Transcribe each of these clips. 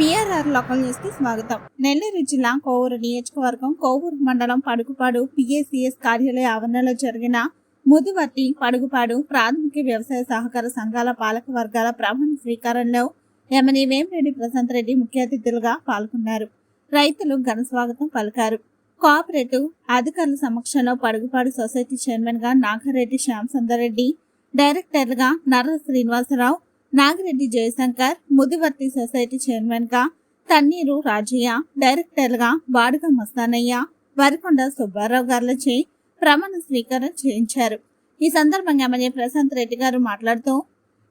BRR local న్యూస్కి స్వాగతం. నెల్లూరు జిల్లా కోవూరు నియోజకవర్గం కోవూరు మండలం పడుగుపాడు పిఏసిఎస్ కార్యాలయ ఆవరణలో జరిగిన ముదివర్తి పడుగుపాడు ప్రాథమిక వ్యవసాయ సహకార సంఘాల పాలక వర్గాల ప్రమాణ స్వీకారంలో ఎమ్మెల్యే వేమిరెడ్డి ప్రశాంత్ రెడ్డి ముఖ్య అతిథులుగా పాల్గొన్నారు. రైతులు ఘన స్వాగతం పలికారు. కోఆపరేటివ్ అధికారుల సమక్షంలో పడుగుపాడు సొసైటీ చైర్మన్గా నాగారెడ్డి శ్యామ్ రెడ్డి డైరెక్టర్లుగా నర్ర శ్రీనివాసరావు నాగిరెడ్డి జయశంకర్ ముదివర్తి సొసైటీ చైర్మన్గా తన్నీరు రాజయ్య డైరెక్టర్గా బాడుగ మస్తానయ్య వరికొండ సుబ్బారావు గారులచే ప్రమాణ స్వీకారం చేయించారు. ఈ సందర్భంగా ఎమ్మెల్యే ప్రశాంత్ రెడ్డి గారు మాట్లాడుతూ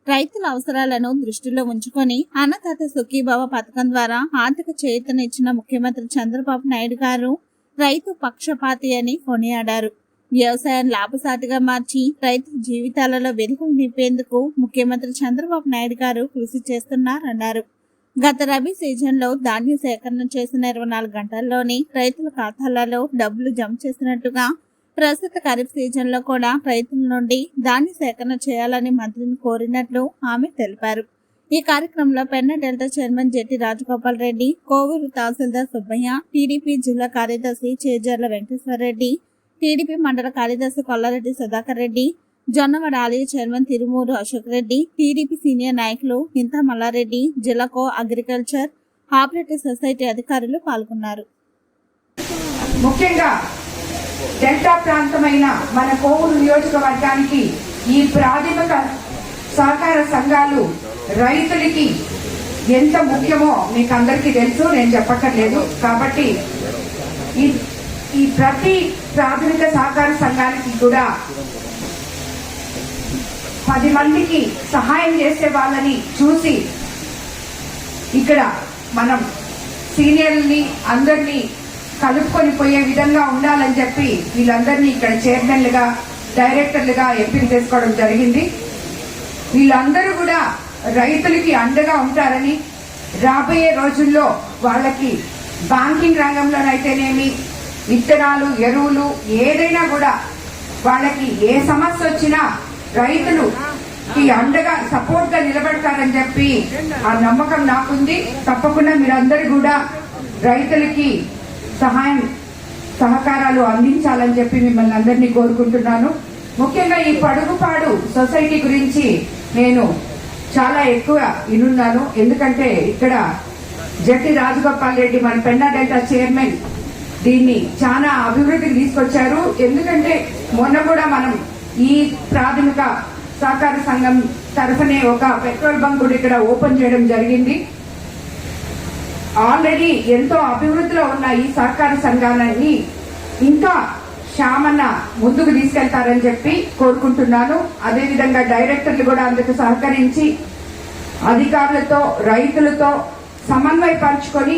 రైతుల అవసరాలను దృష్టిలో ఉంచుకొని అన్నదాత సుఖీభావ పథకం ద్వారా ఆర్థిక చేయూతనిచ్చిన ముఖ్యమంత్రి చంద్రబాబు నాయుడు గారు రైతు పక్షపాతి అని కొనియాడారు. వ్యవసాయం లాభసాటిగా మార్చి రైతు జీవితాలలో వెలుగులు నింపేందుకు ముఖ్యమంత్రి చంద్రబాబు నాయుడు గారు కృషి చేస్తున్నారన్నారు. గత రబీ సీజన్లో ధాన్యం సేకరణ చేసిన ఇరవై నాలుగు గంటల్లోనే రైతుల ఖాతాలలో డబ్బులు జమ చేసినట్టుగా ప్రస్తుత ఖరీఫ్ సీజన్లో కూడా రైతుల నుండి ధాన్య సేకరణ చేయాలని మంత్రిని కోరినట్లు ఆమె తెలిపారు. ఈ కార్యక్రమంలో పెన్న డెల్టా చైర్మన్ జెట్టి రాజగోపాల్ రెడ్డి కోవూరు తహసీల్దార్ సుబ్బయ్య టీడీపీ జిల్లా కార్యదర్శి చేజర్ల వెంకటేశ్వర రెడ్డి టీడీపీ మండల కార్యదర్శి కొల్లారెడ్డి సుధాకర్ రెడ్డి జొన్నవాడ ఆలయ chairman Tirumuru Ashok Reddy TDP senior నాయకులు ఇంత మల్లారెడ్డి జిల్లాకో అగ్రికల్చర్ ఆపరేటివ్ సొసైటీ అధికారులు పాల్గొన్నారు. ముఖ్యంగా డెల్టా ప్రాంతమైన మన కోవూరు నియోజకవర్గానికి ఈ ప్రాథమిక సహకార సంఘాలు రైతులకి ఎంత ముఖ్యమో మీకు అందరికీ తెలుసు నేను చెప్పక్కర్లేదు. కాబట్టి ఈ ఈ ప్రతి ప్రాథమిక సహకార సంఘానికి కూడా పది మందికి సహాయం చేసే వాళ్ళని చూసి ఇక్కడ మనం సీనియర్ని అందరినీ కలుపుకొని పోయే విధంగా ఉండాలని చెప్పి వీళ్ళందరినీ ఇక్కడ చైర్మన్లుగా డైరెక్టర్లుగా ఎంపిక చేసుకోవడం జరిగింది. వీళ్ళందరూ కూడా రైతులకి అండగా ఉంటారని రాబోయే రోజుల్లో వాళ్ళకి బ్యాంకింగ్ రంగంలోనైతేనేమి విత్తనాలు ఎరువులు ఏదైనా కూడా వాళ్ళకి ఏ సమస్య వచ్చినా రైతులు అండగా సపోర్ట్గా నిలబడతారని చెప్పి ఆ నమ్మకం నాకుంది. తప్పకుండా మీరందరూ కూడా రైతులకి సహాయం సహకారాలు అందించాలని చెప్పి మిమ్మల్ని అందరినీ కోరుకుంటున్నాను. ముఖ్యంగా ఈ పడుగుపాడు సొసైటీ గురించి నేను చాలా ఎక్కువ వినున్నాను. ఎందుకంటే ఇక్కడ జట్టి రాజగోపాల్ రెడ్డి మన పెన్నా డెల్టా చైర్మన్ దీన్ని చాలా అభివృద్ధికి తీసుకొచ్చారు. ఎందుకంటే మొన్న కూడా మనం ఈ ప్రాథమిక సహకార సంఘం తరఫునే ఒక పెట్రోల్ బంక్ కూడా ఇక్కడ ఓపెన్ చేయడం జరిగింది. ఆల్రెడీ ఎంతో అభివృద్ధిలో ఉన్న ఈ సహకార సంఘాలన్నీ ఇంకా శ్యామన్న ముందుకు తీసుకెళ్తారని చెప్పి కోరుకుంటున్నాను. అదేవిధంగా డైరెక్టర్లు కూడా అందుకు సహకరించి అధికారులతో రైతులతో సమన్వయపరుచుకొని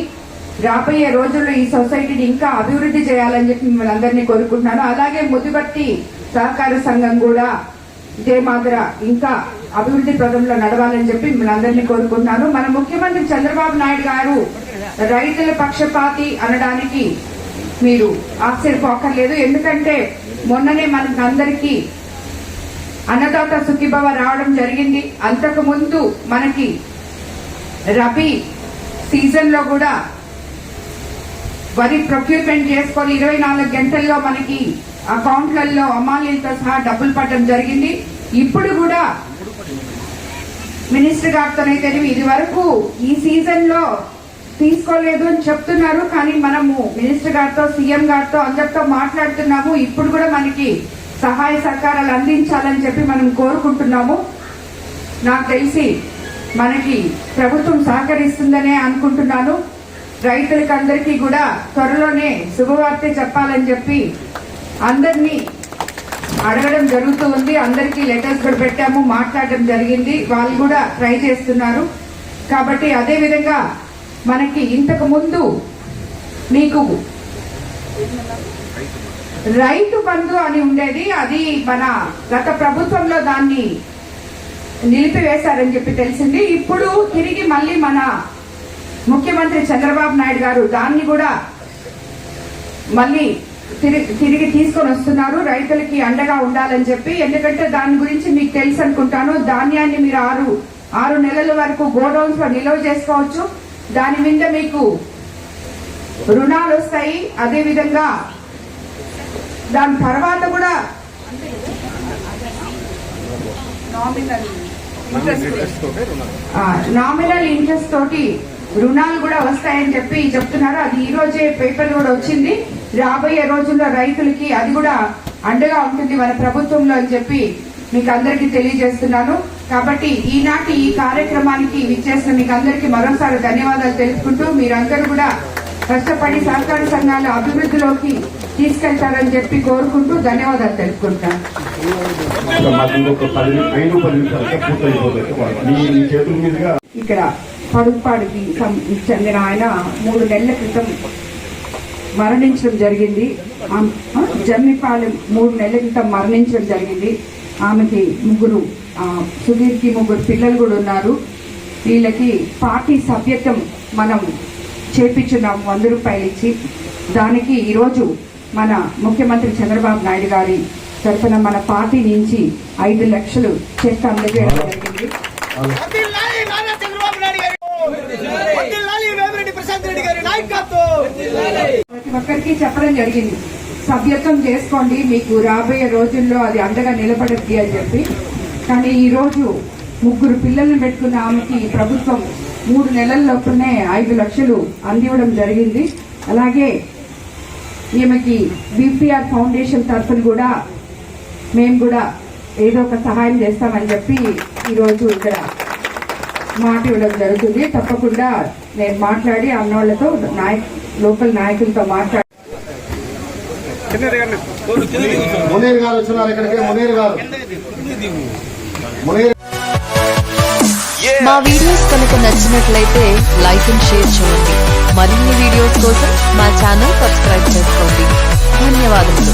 రాబోయే రోజుల్లో ఈ సొసైటీని ఇంకా అభివృద్ధి చేయాలని చెప్పి మిమ్మల్ని అందరినీ కోరుకుంటున్నాను. అలాగే ముదిబట్టి సహకార సంఘం కూడా ఇదే మాదిర ఇంకా అభివృద్ధి పదంలో నడవాలని చెప్పి మిమ్మల్ని అందరినీ కోరుకుంటున్నాను. మన ముఖ్యమంత్రి చంద్రబాబు నాయుడు గారు రైతుల పక్షపాతి అనడానికి మీరు ఆశ్చర్యపోకర్లేదు. ఎందుకంటే మొన్ననే మనకు అందరికీ అన్నదాత సుఖీభవ రావడం జరిగింది. అంతకు ముందు మనకి రబీ సీజన్లో కూడా వరి ప్రొక్యూర్మెంట్ చేసుకొని ఇరవై నాలుగు గంటల్లో మనకి అకౌంట్లలో అమాలీలతో సహా డబ్బులు పడడం జరిగింది. ఇప్పుడు కూడా మినిస్టర్ గారితోనైతే ఇది వరకు ఈ సీజన్లో తీసుకోలేదు అని చెప్తున్నారు. కానీ మనము మినిస్టర్ గారితో సీఎం గారితో అందరితో మాట్లాడుతున్నాము. ఇప్పుడు కూడా మనకి సహాయ సహకారాలు అందించాలని చెప్పి మనం కోరుకుంటున్నాము. నాకు తెలిసి మనకి ప్రభుత్వం సహకరిస్తుందనే అనుకుంటున్నాను. రైతులకి అందరికీ కూడా త్వరలోనే శుభవార్త చెప్పాలని చెప్పి అందరినీ అడగడం జరుగుతూ ఉంది. అందరికీ లెటర్స్ కూడా పెట్టాము మాట్లాడడం జరిగింది. వాళ్ళు కూడా ట్రై చేస్తున్నారు. కాబట్టి అదే విధంగా మనకి ఇంతకు ముందు మీకు రైతు బంధు అని ఉండేది. అది మన గత ప్రభుత్వంలో దాన్ని నిలిపివేశారని చెప్పి తెలిసింది. ఇప్పుడు తిరిగి మళ్ళీ మన ముఖ్యమంత్రి చంద్రబాబు నాయుడు గారు దాన్ని కూడా మళ్ళీ తిరిగి తీసుకొని వస్తున్నారు. రైతులకి అండగా ఉండాలని చెప్పి ఎందుకంటే దాని గురించి మీకు తెలుసు అనుకుంటాను. ధాన్యాన్ని మీరు ఆరు ఆరు నెలల వరకు గోడౌన్స్లో నిల్వ చేసుకోవచ్చు. దాని మీద మీకు రుణాలు వస్తాయి. అదే విధంగా దాని తర్వాత కూడా నామినల్ ఇంట్రెస్ట్ తోటి రుణాలు కూడా వస్తాయని చెప్పి చెప్తున్నారు. అది ఈ రోజే పేపర్ కూడా వచ్చింది. రాబోయే రోజుల్లో రైతులకి అది కూడా అండగా ఉంటుంది మన ప్రభుత్వంలో అని చెప్పి మీకు అందరికీ తెలియజేస్తున్నాను. కాబట్టి ఈనాటి ఈ కార్యక్రమానికి విచ్చేసిన మీకు అందరికీ మరోసారి ధన్యవాదాలు తెలుపుకుంటూ మీరందరూ కూడా కష్టపడి సహకార సంఘాల అభివృద్ధిలోకి తీసుకెళ్తారని చెప్పి కోరుకుంటూ ధన్యవాదాలు తెలుపుకుంటాను ఇక్కడ పడుపాడికి చెందిన ఆయన మూడు నెలల క్రితం మరణించడం జరిగింది. జమ్మిపాలెం మూడు నెలల క్రితం మరణించడం జరిగింది. ఆమెకి ముగ్గురు సుధీర్కి ముగ్గురు పిల్లలు కూడా ఉన్నారు. వీళ్ళకి పార్టీ సభ్యత్వం మనం చేపించున్నాం వంద రూపాయలు ఇచ్చి. దానికి ఈరోజు మన ముఖ్యమంత్రి చంద్రబాబు నాయుడు గారి తరఫున మన పార్టీ నుంచి ఐదు లక్షలు చెక్ అందజేయడం జరిగింది వర్ధిల్లాలి నారా చంద్రబాబు నాయుడు గారు వర్ధిల్లాలి వేమిరెడ్డి ప్రశాంత్ రెడ్డి గారి నాయకత్వం ప్రతి ఒక్కరికి చెప్పడం జరిగింది. సభ్యత్వం చేసుకోండి మీకు రాబోయే రోజుల్లో అది అండగా నిలబడద్ది అని చెప్పి. కానీ ఈరోజు ముగ్గురు పిల్లల్ని పెట్టుకున్న ఆమెకి ప్రభుత్వం మూడు నెలల్లోపునే ఐదు లక్షలు అందివ్వడం జరిగింది. అలాగే ఈమెకి బీపీఆర్ ఫౌండేషన్ తరఫున కూడా మేము కూడా ఏదో ఒక సహాయం చేస్తామని చెప్పి ఈరోజు ఇక్కడ మాట ఇవ్వడం జరుగుతుంది. తప్పకుండా నేను మాట్లాడి అన్నోళ్ళతో నాయక్ లోకల్ నాయకులతో మాట్లాడి మునీర్ గారు వచ్చినారు ఇక్కడికి. మునీర్ గారు. మునీర్ మా వీడియోస్ కనుక నచ్చినట్లయితే లైక్ అండ్ షేర్ చేయండి. మరిన్ని వీడియోస్ కోసం మా ఛానల్ సబ్స్క్రైబ్ చేసుకోండి. ధన్యవాదములు.